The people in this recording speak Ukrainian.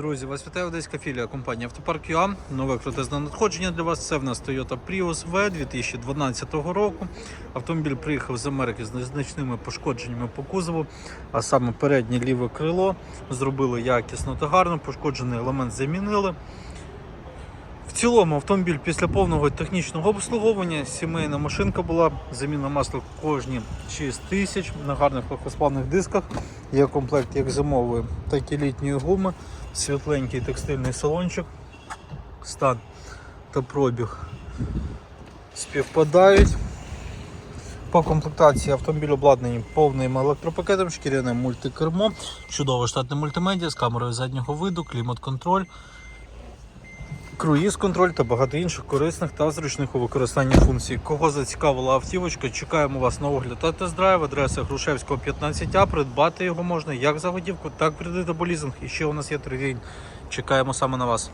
Друзі, вас вітає одеська філія компанії Автопарк ЮА. Нове крутезне надходження для вас. Це в нас Toyota Prius V 2012 року. Автомобіль приїхав з Америки з незначними пошкодженнями по кузову, а саме переднє ліве крило. Зробили якісно та гарно, пошкоджений елемент замінили. Цілому автомобіль після повного технічного обслуговування, сімейна машинка була, заміна масла кожні 6 тисяч на гарних легкосплавних дисках. Є комплект як зимової, так і літньої гуми, світленький текстильний салончик, стан та пробіг співпадають. По комплектації автомобіль обладнаний повним електропакетом, шкіряним мультикермо, чудове штатне мультимедіа з камерою заднього виду, клімат-контроль круїз-контроль та багато інших корисних та зручних у використанні функцій. Кого зацікавила автівочка, чекаємо вас на огляд та тест-драйв, адреса Грушевського 15А. Придбати його можна як за водівку, так і кредитоболізинг. І ще у нас є тридень. Чекаємо саме на вас.